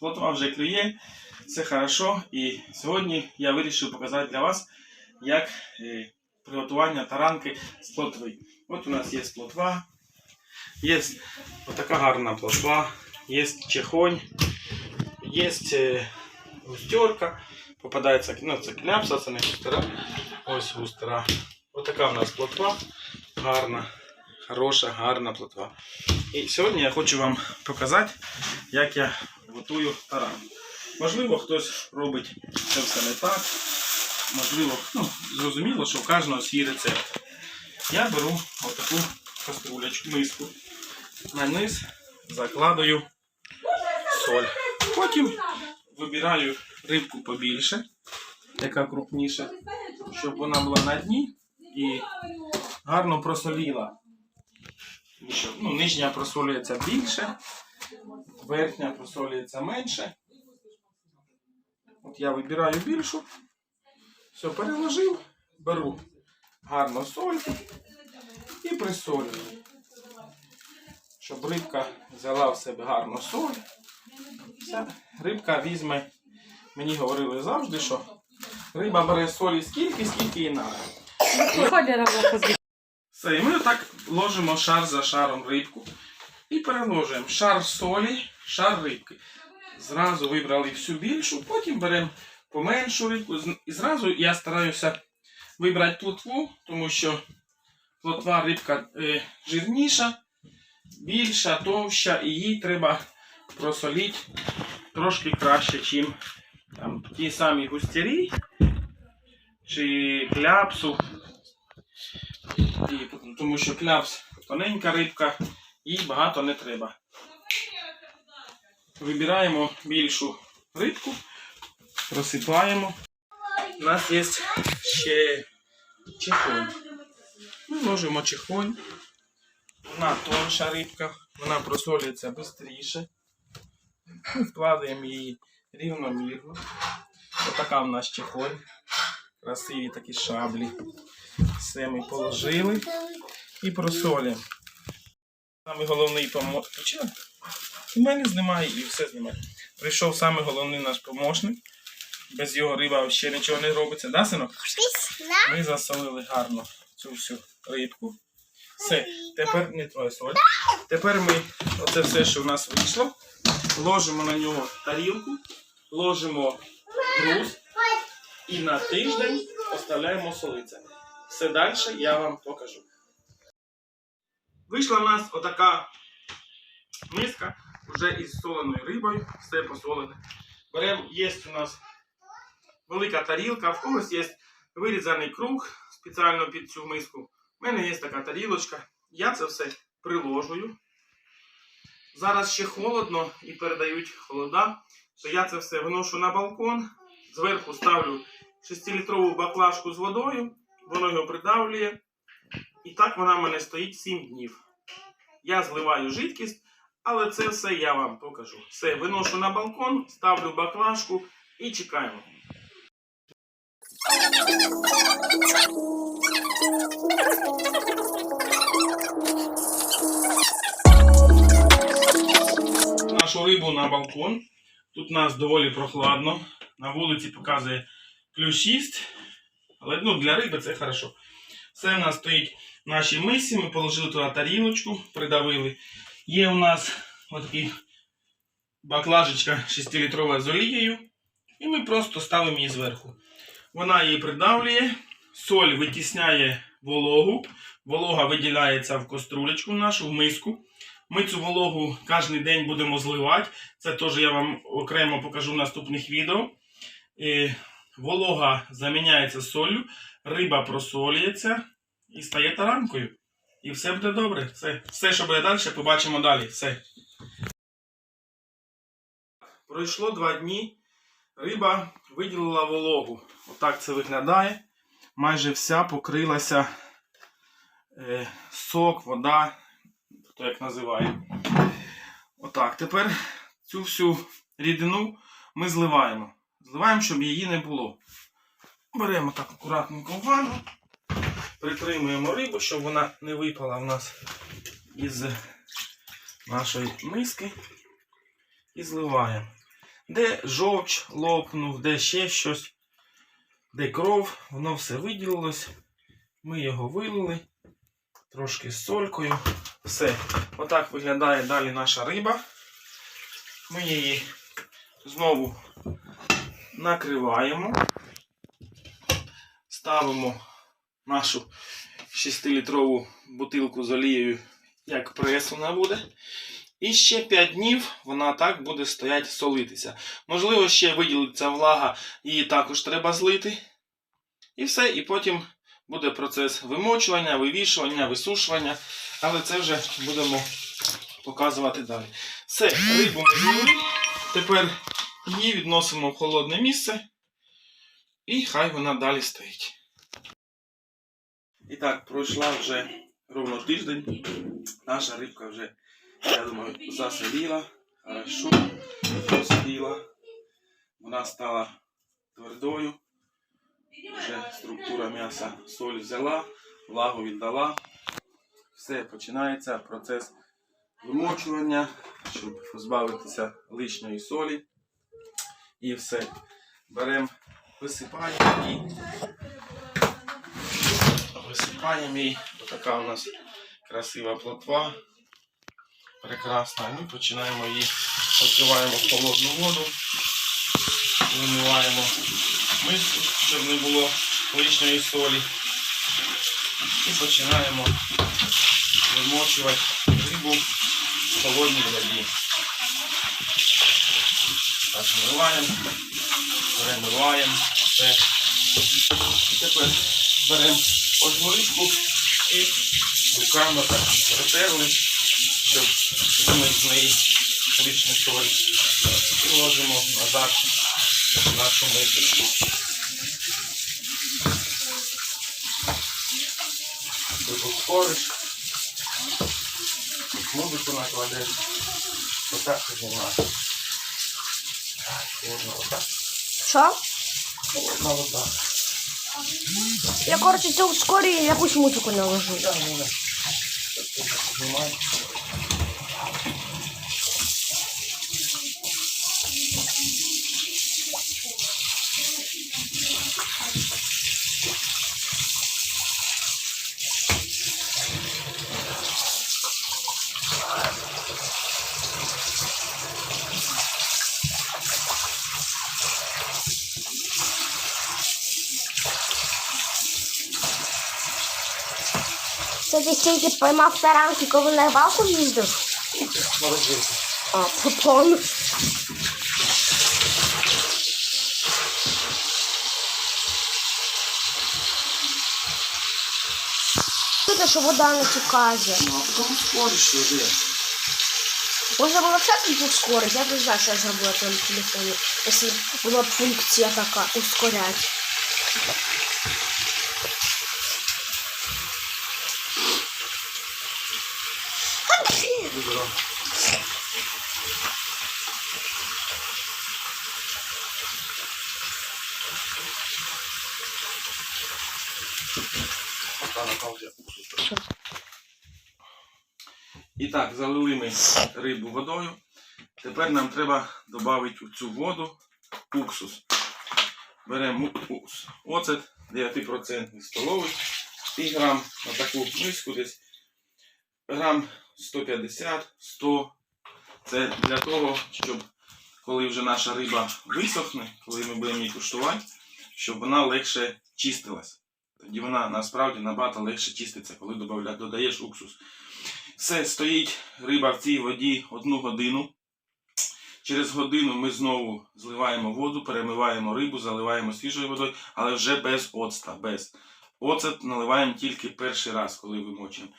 Плотва вже клює, все хорошо. І сьогодні я вирішив показати для вас, як е, приготування таранки з плотви. От у нас є плотва, є така гарна плотва, є чехонь, є е, густерка, попадається ну, це кляпса, це не густера. Ось густера. Ось у нас плотва, гарна, хороша, гарна плотва. І сьогодні я хочу вам показати, як я готую таран. Можливо, хтось робить це все не так. Можливо, ну, зрозуміло, що у кожного свій рецепт. Я беру отаку каструлечку, миску. На низ закладаю соль. Потім вибираю рибку побільше, яка крупніша, щоб вона була на дні і гарно просоліла. Ну, нижня просолюється більше, верхня просолюється менше. От я вибираю більшу, все переложив, беру гарно сольку і присолюю. Щоб рибка взяла в себе гарно соль. Вся рибка візьме, мені говорили завжди, що риба бере солі скільки, скільки. Холера вовка Все, і ми отак ложимо шар за шаром рибку і переложуємо шар солі, шар рибки. Зразу вибрали всю більшу, потім беремо поменшу рибку. І зразу я стараюся вибрати плотву, тому що плотва рибка е, жирніша, більша, товща, і їй треба просолити трошки краще, ніж ті самі густярі чи кляпсу. І, тому що кляпс тоненька рибка, їй багато не треба. Вибираємо більшу рибку, розсипаємо. У нас є ще чехонь. Ми ложимо чехонь. Вона тонша рибка, вона просолюється швидше. Вкладаємо її рівномірно. Отака в нас чехонь. Красиві такі шаблі. Все ми положили і просолюємо. Саме головний помощник. У мене знімає і все знімає. Прийшов саме головний наш помощник. Без його риба ще нічого не робиться, да, синок? Ми засолили гарно цю всю рибку. Все, тепер не твоя соль. Тепер ми оце все, що в нас вийшло, ложимо на нього тарілку, ложимо груз і на тиждень оставляємо солиться. Все далі я вам покажу. Вийшла в нас отака миска вже із соленою рибою, все посолене. Беремо, є у нас велика тарілка, в когось є вирізаний круг спеціально під цю миску. У мене є така тарілочка. Я це все приложую. Зараз ще холодно і передають холода, то я це все виношу на балкон, зверху ставлю 6-літрову баклажку з водою, воно його придавлює. І так вона в мене стоїть 7 днів. Я зливаю жидкість, але це все я вам покажу. Все, виношу на балкон, ставлю баклажку і чекаємо. Нашу рибу на балкон. Тут у нас доволі прохладно. На вулиці показує плюс 6. Але ну, для риби це хорошо. Все у нас стоїть в нашій мисі. Ми положили туди тарілочку, придавили. Є у нас отакий баклажечка 6-літрова з олією. І ми просто ставимо її зверху. Вона її придавлює, соль витісняє вологу. Волога виділяється в каструлечку нашу, в миску. Ми цю вологу кожен день будемо зливати. Це теж я вам окремо покажу в наступних відео. Волога заміняється солью, риба просолюється і стає таранкою. І все буде добре. Все, все що буде далі, побачимо далі. Все. Пройшло два дні. Риба виділила вологу. Отак це виглядає. Майже вся покрилася е, сок, вода, хто як називає. Отак. Тепер цю всю рідину ми зливаємо. Зливаємо, щоб її не було. Беремо так акуратненько в ванну, притримуємо рибу, щоб вона не випала в нас із нашої миски. І зливаємо. Де жовч лопнув, де ще щось, де кров, воно все виділилось. Ми його вилили трошки з солькою. Все. Отак виглядає далі наша риба. Ми її знову накриваємо, ставимо нашу 6-літрову бутилку з олією, як прес вона буде. І ще 5 днів вона так буде стояти солитися. Можливо, ще виділиться влага, її також треба злити. І все, і потім буде процес вимочування, вивішування, висушування. Але це вже будемо показувати далі. Все, рибу ми злили. Тепер її відносимо в холодне місце. І хай вона далі стоїть. І так, пройшла вже ровно тиждень. Наша рибка вже, я думаю, засоліла, хорошо посиділа. Вона стала твердою. Вже структура м'яса соль взяла, влагу віддала. Все, починається процес вимочування, щоб позбавитися лишньої солі. І все. Беремо, висипаємо і висипаємо її. Така у нас красива плотва. Прекрасна. І ми починаємо її, покриваємо в холодну воду, вимиваємо миску, щоб не було лишньої солі. І починаємо вимочувати рибу в холодній воді. Так, вимиваємо, перемиваємо все. І тепер беремо ожмуришку і руками так протерли, щоб з неї лишню соль. І ложимо назад в нашу мисочку. Спориш, музику накладеш, отак піднімати. Можна отак, Що? можна отак. Я, коротше, це ускорюю і якусь музику наложу. Да, ну, знімаю. Ти стільки поймав таранки, коли на рибалку їздив? Молодець. А, попон. Чути, що вода не тікає. Ну, а потім спориш вже. Можна було все тут ускорити. Я б не знаю, що я зробила на телефоні, якщо була б функція така ускорять. Добре. Пока на паузі уксус. І так, залили ми рибу водою. Тепер нам треба додати у цю воду уксус. Беремо уксус. Оцет 9% столовий. І грам на таку миску десь грам 150-100. Це для того, щоб коли вже наша риба висохне, коли ми будемо її куштувати, щоб вона легше чистилась. Тоді вона насправді набагато легше чиститься, коли додаєш уксус. Все, стоїть риба в цій воді одну годину. Через годину ми знову зливаємо воду, перемиваємо рибу, заливаємо свіжою водою, але вже без оцта. Без. Оцет наливаємо тільки перший раз, коли вимочуємо.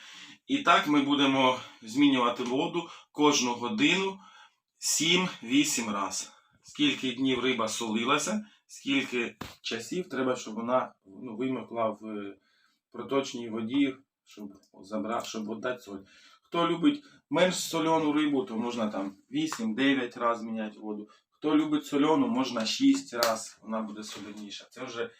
І так ми будемо змінювати воду кожну годину 7-8 разів. Скільки днів риба солилася, скільки часів треба, щоб вона ну, вимокла в е, проточній воді, щоб, забрати, щоб віддати соль. Хто любить менш соляну рибу, то можна там 8-9 разів міняти воду. Хто любить соляну, можна 6 разів, вона буде соляніша. Це вже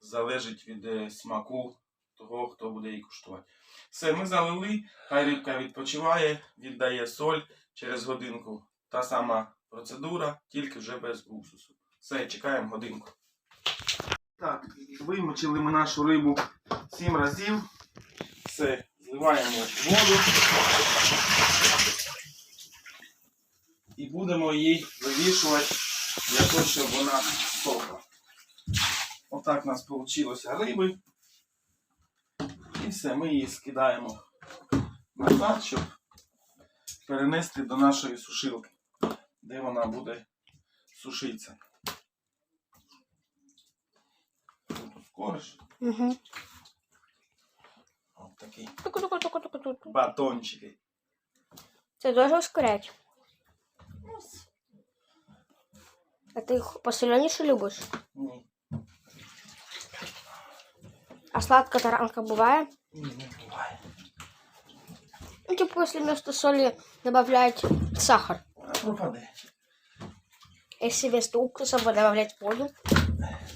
залежить від е, смаку того, хто буде її куштувати. Все, ми залили, хай рибка відпочиває, віддає соль через годинку. Та сама процедура, тільки вже без уксусу. Все, чекаємо годинку. Так, вимочили ми нашу рибу 7 разів. Все, зливаємо воду. І будемо її вивішувати для того, щоб вона сохла. Отак у нас вийшло риби. І все, ми її скидаємо назад, щоб перенести до нашої сушилки, де вона буде сушитися. Тут ускориш. Угу. Ось такі Туку-туку-туку-туку-туку. батончики. Це дуже ускорять. А ти їх посоленіше любиш? Ні, А сладка таранка буває? ні, не буває. Ну, типу, если вместо соли добавлять сахар. Вона пропаде. Если вместо уксуса добавлять воду.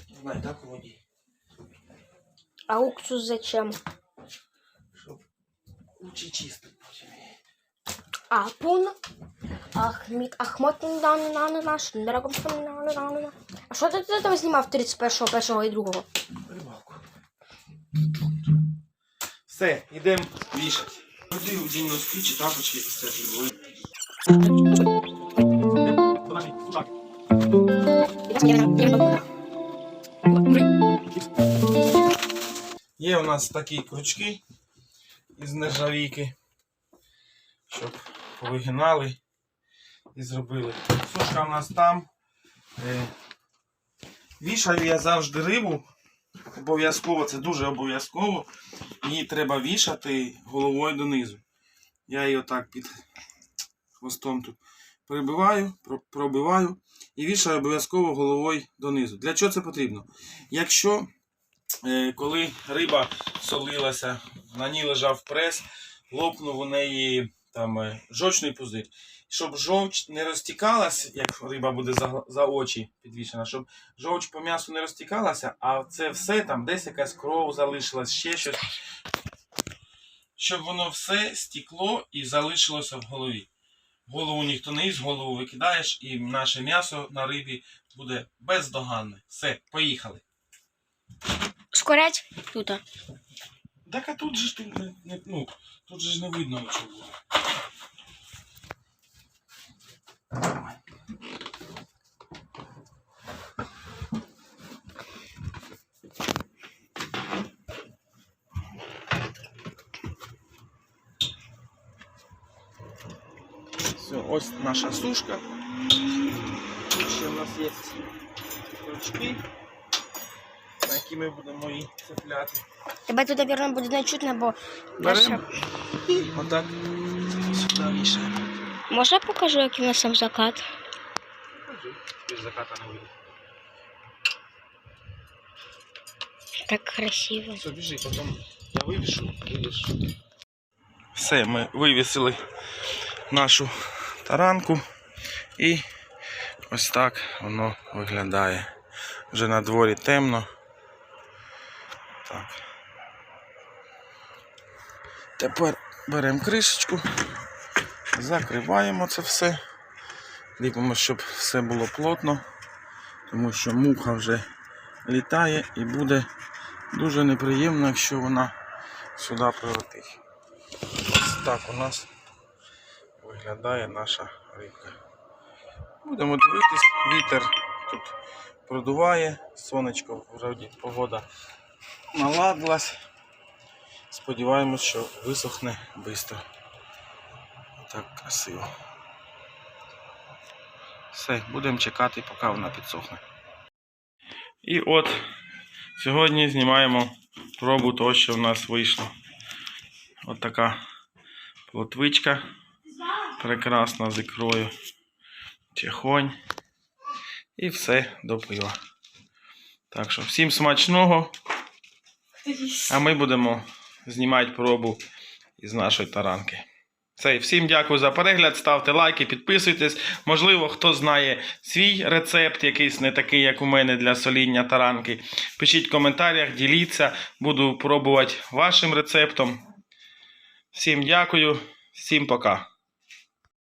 Не знаю, так у воді. А уксус зачем? Щоб лучше чистити потім її. А, пун. Ахмід, Ахмат, наш, дорогом, А що ти ти там знімав 31-го, 1-го і 2-го? Все, йдемо вішати. Ходи день носки чи тапочки кстати. Є у нас такі крючки із нержавійки, щоб повигинали і зробили. Сушка у нас там. Е, Вішаю я завжди рибу. Обов'язково, це дуже обов'язково. Її треба вішати головою донизу. Я її отак під хвостом тут прибиваю, пробиваю і вішаю обов'язково головою донизу. Для чого це потрібно? Якщо е, коли риба солилася, на ній лежав прес, лопнув у неї там е, жовчний пузир. Щоб жовч не розтікалась, як риба буде за, за очі підвішена, щоб жовч по м'ясу не розтікалася, а це все там десь якась кров залишилась, ще щось. Щоб воно все стікло і залишилося в голові. Голову ніхто не їсть, голову викидаєш, і наше м'ясо на рибі буде бездоганне. Все, поїхали. Ускорять? Тут. Так а тут же ж не, ну, тут же ж не видно нічого. Все, ось наша сушка. Тут ще у нас є крючки, які ми будемо її цепляти. Тебе тут, наверное, буде не чутно, бо... Беремо отак сюди вішаємо. Можна я покажу, який у нас там закат? Без заката не вийде. Так красиво. Все, біжи, потім я вивішу, вивішу. Все, ми вивісили нашу таранку і ось так воно виглядає. Вже на дворі темно. Так. Тепер беремо кришечку, закриваємо це все. Ліпимо, щоб все було плотно, тому що муха вже літає і буде дуже неприємно, якщо вона сюди прилетить. Ось так у нас виглядає наша рибка. Будемо дивитись, вітер тут продуває, сонечко вроді погода наладилась. Сподіваємось, що висохне швидко. Так красиво. Все, будемо чекати, поки вона підсохне. І от сьогодні знімаємо пробу того, що в нас вийшло. От така плотвичка. Прекрасна з ікрою. Чехонь. І все до пива. Так що всім смачного. А ми будемо знімати пробу із нашої таранки. Це, всім дякую за перегляд. Ставте лайки, підписуйтесь. Можливо, хто знає свій рецепт, якийсь не такий, як у мене для соління таранки. Пишіть в коментарях, діліться. Буду пробувати вашим рецептом. Всім дякую, всім пока.